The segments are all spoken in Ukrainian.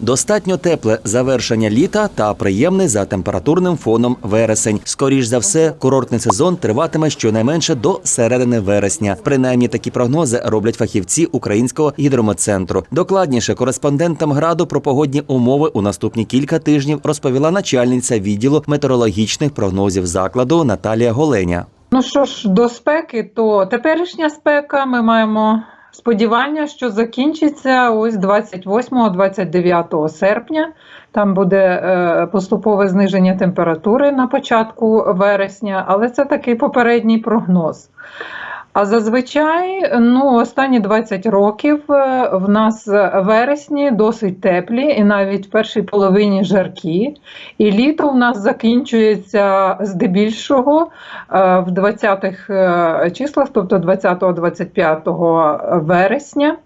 Достатньо тепле завершення літа та приємний за температурним фоном вересень. Скоріш за все, курортний сезон триватиме щонайменше до середини вересня. Принаймні такі прогнози роблять фахівці українського гідрометцентру. Докладніше кореспондентам граду про погодні умови у наступні кілька тижнів розповіла начальниця відділу метеорологічних прогнозів закладу Наталія Голеня. Ну що ж, до спеки, то теперішня спека ми маємо сподівання, що закінчиться ось 28-29 серпня. Там буде е, поступове зниження температури на початку вересня, але це такий попередній прогноз. А зазвичай, ну, останні 20 років е, в нас вересні досить теплі, і навіть в першій половині жаркі. І літо в нас закінчується здебільшого е, в 20-х е, числах, тобто 20-25 вересня,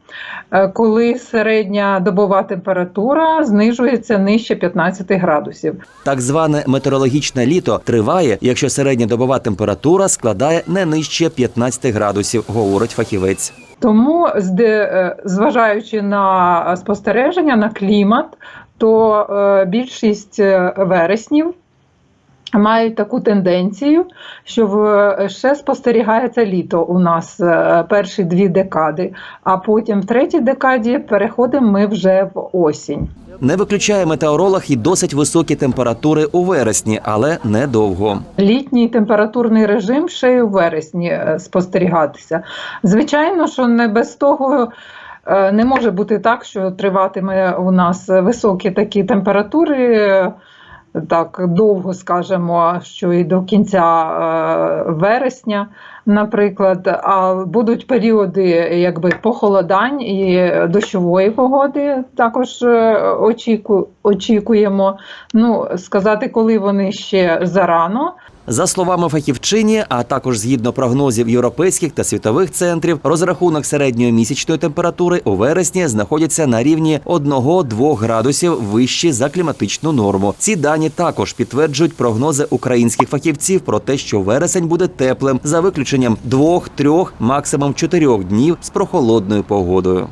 коли середня добова температура знижується нижче 15 градусів. Так зване метеорологічне літо триває, якщо середньодобова температура складає не нижче 15 градусів, говорить фахівець. Тому, е, зважаючи на спостереження, на клімат, то е, більшість е, вереснів мають таку тенденцію, що в- ще спостерігається літо у нас е, перші дві декади, а потім в третій декаді переходимо ми вже в осінь. Не виключає метеоролог і досить високі температури у вересні, але недовго. літній температурний режим ще й у вересні е, спостерігатися. Звичайно, що не без того. е, Не може бути так, що триватиме у нас високі такі температури, так довго скажемо, що і до кінця е, вересня, наприклад, а будуть періоди якби похолодань і дощової погоди. Також е, очіку, очікуємо. Ну сказати, коли вони ще зарано. За словами фахівчині, а також згідно прогнозів європейських та світових центрів, розрахунок середньої місячної температури у вересні знаходиться на рівні 1-2 градусів вище за кліматичну норму. Ці дані також підтверджують прогнози українських фахівців про те, що вересень буде теплим за виключенням 2-3, максимум 4 днів з прохолодною погодою.